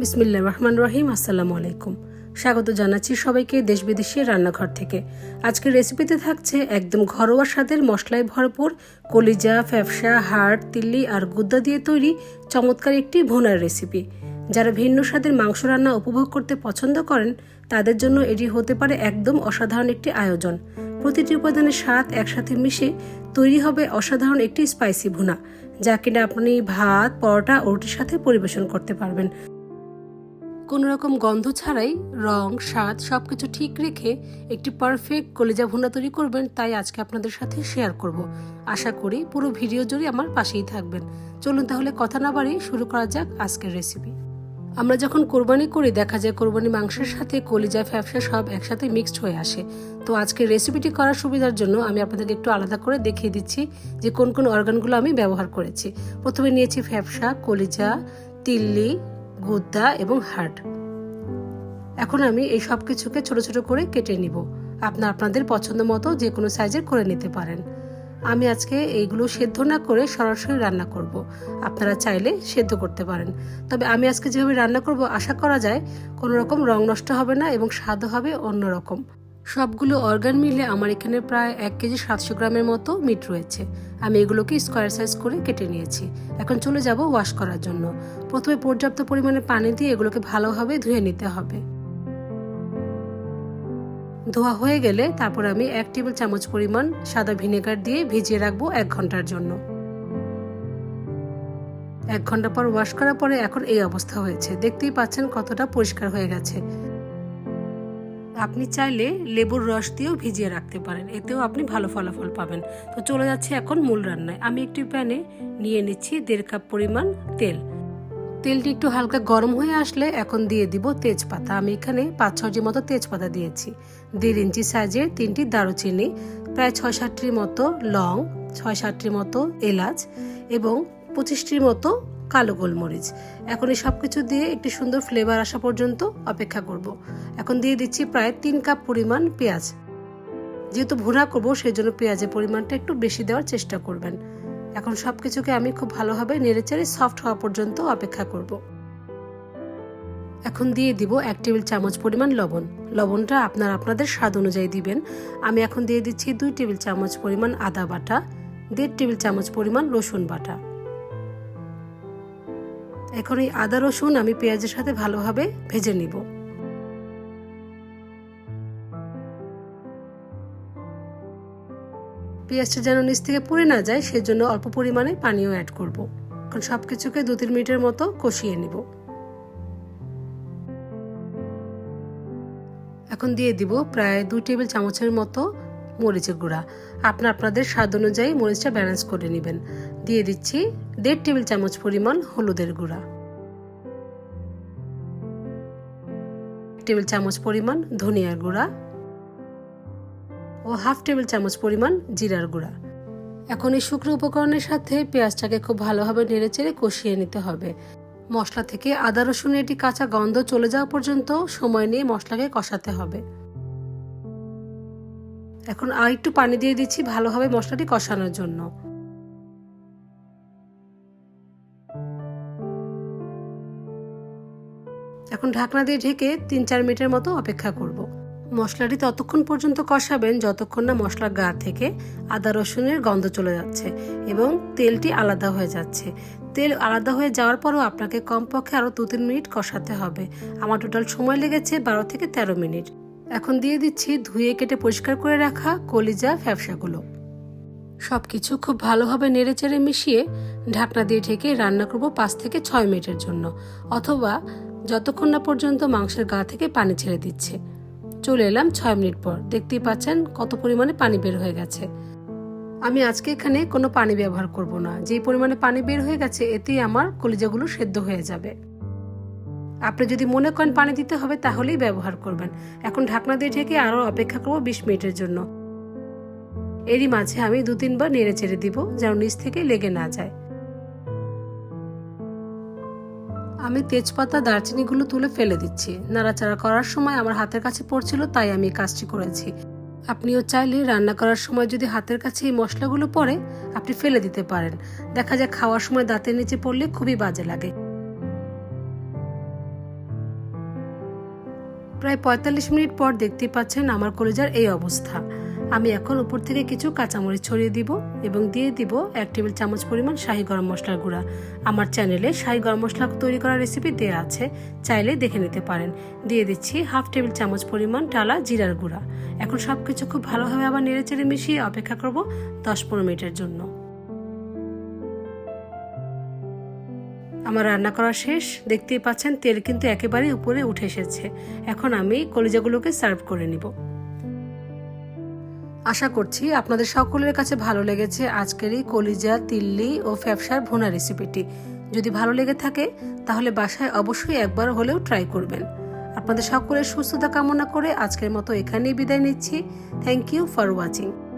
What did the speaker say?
বিসমিল্লা রহমান রহিম, আসসালামু আলাইকুম। স্বাগত জানাচ্ছি সবাইকে দেশ বিদেশের রান্নাঘর থেকে। আজকের রেসিপিতে থাকছে একদম ঘরোয়া স্বাদের মশলায় ভরপুর কলিজা, ফ্যাফসা, হাড়, তিল্লি আর গুদ্দা দিয়ে তৈরি চমৎকার একটি ভুনার রেসিপি যারা ভিন্ন স্বাদের মাংস রান্না উপভোগ করতে পছন্দ করেন, তাদের জন্য এটি হতে পারে একদম অসাধারণ একটি আয়োজন। প্রতিটি উপাদানের স্বাদ একসাথে মিশে তৈরি হবে অসাধারণ একটি স্পাইসি ভুনা, যা কিনা আপনি ভাত, পরোটা ও রুটির সাথে পরিবেশন করতে পারবেন। কোনো রকম গন্ধ ছাড়াই রং, স্বাদ সব কিছু ঠিক রেখে একটি পারফেক্ট কলিজা ভুনা তৈরি করবেন, তাই আজকে আপনাদের সাথে শেয়ার করব। আশা করি পুরো ভিডিও জুড়ে আমার পাশেই থাকবেন। চলুন তাহলে কথা না বাড়িয়ে শুরু করা যাক আজকের রেসিপি আমরা যখন কোরবানি করি, দেখা যায় কোরবানি মাংসের সাথে কলিজা, ফ্যাপসা সব একসাথে মিক্সড হয়ে আসে। তো আজকে রেসিপিটি করার সুবিধার জন্য আমি আপনাদেরকে একটু আলাদা করে দেখিয়ে দিচ্ছি যে কোন কোন অর্গানগুলো আমি ব্যবহার করেছি। প্রথমে নিয়েছি ফ্যাপসা, কলিজা, তিল্লি গুদ্দা এবং হার্ট। এখন আমি এই সব কিছুকে ছোট ছোট করে কেটে নিব। আপনার আপনাদের পছন্দ মতো যে কোনো সাইজের করে নিতে পারেন। আমি আজকে এইগুলো সেদ্ধ না করে সরাসরি রান্না করব। আপনারা চাইলে সেদ্ধ করতে পারেন। তবে আমি আজকে যেভাবে রান্না করব, আশা করা যায় কোনো রকম রং নষ্ট হবে না এবং স্বাদও হবে অন্যরকম। সবগুলো অর্গান মিলে আমার এখানে প্রায় এক কেজি সাতশো গ্রামের মতো মিট রয়েছে। আমি এগুলোকে স্কোয়ার সাইজ করে কেটে নিয়েছি। এখন চলে যাব ওয়াশ করার জন্য। প্রথমে পর্যাপ্ত পরিমাণে পানি দিয়ে এগুলোকে ভালোভাবে ধুয়ে নিতে হবে। ধোয়া হয়ে গেলে তারপর আমি এক টেবিল চামচ পরিমাণ সাদা ভিনেগার দিয়ে ভিজিয়ে রাখব এক ঘণ্টার জন্য। এক ঘণ্টা পর ওয়াশ করার পরে এখন এই অবস্থা হয়েছে। দেখতেই পাচ্ছেন কতটা পরিষ্কার হয়ে গেছে। আপনি চাইলে লেবুর রস দিয়েও ভিজিয়ে রাখতে পারেন, এতেও আপনি ভালো ফলাফল পাবেন। তো চলে যাচ্ছে এখন মূল রান্নায়। আমি একটি প্যানে নিয়ে নিচ্ছি দেড় কাপ পরিমাণ তেল। তেলটি একটু হালকা গরম হয়ে আসলে এখন দিয়ে দিব তেজপাতা। আমি এখানে পাঁচ ছটি মতো তেজপাতা দিয়েছি। দেড় ইঞ্চি সাইজের তিনটি দারুচিনি, প্রায় ছয় সাতটির মতো লং, ছয় সাতটির মতো এলাচ এবং পঁচিশটির মতো কালো গোলমরিচ। এখন এই সব কিছু দিয়ে একটি সুন্দর ফ্লেভার আসা পর্যন্ত অপেক্ষা করব। এখন দিয়ে দিচ্ছি প্রায় তিন কাপ পরিমাণ পেঁয়াজ। যেহেতু ভুনা করব সেই জন্য পেঁয়াজের পরিমাণটা একটু বেশি দেওয়ার চেষ্টা করবেন। এখন সব কিছুকে আমি খুব ভালোভাবে নেড়েচেড়ে সফট হওয়া পর্যন্ত অপেক্ষা করব। এখন দিয়ে দিব এক টেবিল চামচ পরিমাণ লবণ। লবণটা আপনার আপনাদের স্বাদ অনুযায়ী দিবেন। আমি এখন দিয়ে দিচ্ছি দুই টেবিল চামচ পরিমাণ আদা বাটা, দেড় টেবিল চামচ পরিমাণ রসুন বাটা। এখন এই আদা, রসুন আমি পেঁয়াজের সাথে ভালোভাবে ভেজে নিব। পেঁয়াজটা যেন নিচ থেকে পুড়ে না যায়, সেজন্য অল্প পরিমাণে পানিও অ্যাড করব। এখন সব কিছুকে দু তিন মিনিটের মতো কষিয়ে নিব। এখন দিয়ে দিব প্রায় দুই টেবিল চামচের মতো মরিচের গুঁড়া। আপনার আপনাদের স্বাদ অনুযায়ী মরিচটা ব্যালেন্স করে নেবেন। দিয়ে দিচ্ছি দেড় টেবিল চামচ পরিমাণ হলুদের গুঁড়া। টেবিল চামচ পরিমাণ ধনিয়ার গুঁড়া ও হাফ টেবিল চামচ পরিমাণ জিরার গুঁড়া। এখন এই শুকনো উপকরণের সাথে পেঁয়াজটাকে খুব ভালোভাবে নেড়েচেড়ে কষিয়ে নিতে হবে। মশলা থেকে আদা রসুনের এটি কাঁচা গন্ধ চলে যাওয়া পর্যন্ত সময় নিয়ে মশলাকে কষাতে হবে। এখন আর একটু পানি দিয়ে দিচ্ছি ভালোভাবে মশলাটি কষানোর জন্য। এখন ঢাকনা দিয়ে ঢেকে তিন চার মিনিটের মতো অপেক্ষা করব। মশলাটি ততক্ষণ পর্যন্ত কষাবেন যতক্ষণ না মশলার গা থেকে আদা রসুনের গন্ধ চলে যাচ্ছে এবং তেলটি আলাদা হয়ে যাচ্ছে। তেল আলাদা হয়ে যাওয়ার পরও আপনাকে কমপক্ষে আরও দু তিন মিনিট কষাতে হবে। আমার টোটাল সময় লেগেছে বারো থেকে তেরো মিনিট। এখন দিয়ে দিচ্ছি ধুয়ে কেটে পরিষ্কার করে রাখা কলিজা ফ্যাপসাগুলো সব কিছু খুব ভালোভাবে নেড়েচেড়ে মিশিয়ে ঢাকনা দিয়ে ঢেকে রান্না করব পাঁচ থেকে ছয় মিনিটের জন্য, অথবা যতক্ষণ না পর্যন্ত মাংসের গা থেকে পানি ছেড়ে দিচ্ছে। চলে এলাম ছয় মিনিট পর। দেখতেই পাচ্ছেন কত পরিমাণে পানি বের হয়ে গেছে। আমি আজকে এখানে কোনো পানি ব্যবহার করব না। যে পরিমাণে পানি বের হয়ে গেছে, এতেই আমার কলিজাগুলো সেদ্ধ হয়ে যাবে। আপনি যদি মনে করেন পানি দিতে হবে, তাহলেই ব্যবহার করবেন। এখন ঢাকনা দিয়ে ঢেকে আরও অপেক্ষা করব বিশ মিনিটের জন্য। এরই মাঝে আমি দু তিনবার নেড়ে চেড়ে দিব, যেন নিচ থেকে লেগে না যায়। আমি তেজপাতা, দারচিনিগুলো তুলে ফেলে দিচ্ছি। নাড়াচাড়া করার সময় আমার হাতের কাছে পড়ছিল, তাই আমি কাজটি করেছি। আপনিও চাইলে রান্না করার সময় যদি হাতের কাছে এই মশলাগুলো পড়ে, আপনি ফেলে দিতে পারেন। দেখা যায় খাওয়ার সময় দাঁতের নিচে পড়লে খুবই বাজে লাগে। প্রায় পঁয়তাল্লিশ মিনিট পর দেখতে পাচ্ছেন আমার কলেজার এই অবস্থা। আমি এখন উপর থেকে কিছু কাঁচামরিচ ছড়িয়ে দিব এবং দিয়ে দিব এক টেবিল চামচ পরিমাণ শাহি গরম মশলার গুঁড়া। আমার চ্যানেলে শাহি গরম মশলা তৈরি করার রেসিপি দেওয়া আছে, চাইলে দেখে নিতে পারেন। দিয়ে দিচ্ছি হাফ টেবিল চামচ পরিমাণ টালা জিরার গুঁড়া। এখন সব কিছু খুব ভালোভাবে আবার নেড়েচেড়ে মিশিয়ে অপেক্ষা করব দশ পনেরো মিনিটের জন্য। আমার রান্না করা শেষ, দেখতেই পাচ্ছেন তেল কিন্তু একেবারে উপরে উঠে এসেছে। এখন আমি কলিজাগুলোকে সার্ভ করে নিব। আশা করছি আপনাদের সকলের কাছে ভালো লেগেছে আজকের এই কলিজা, তিল্লি ও ফ্যাপসার ভুনা রেসিপিটি। যদি ভালো লেগে থাকে, তাহলে বাসায় অবশ্যই একবার হলেও ট্রাই করবেন। আপনাদের সকলের সুস্থতা কামনা করে আজকের মতো এখানেই বিদায় নিচ্ছি। Thank you for watching.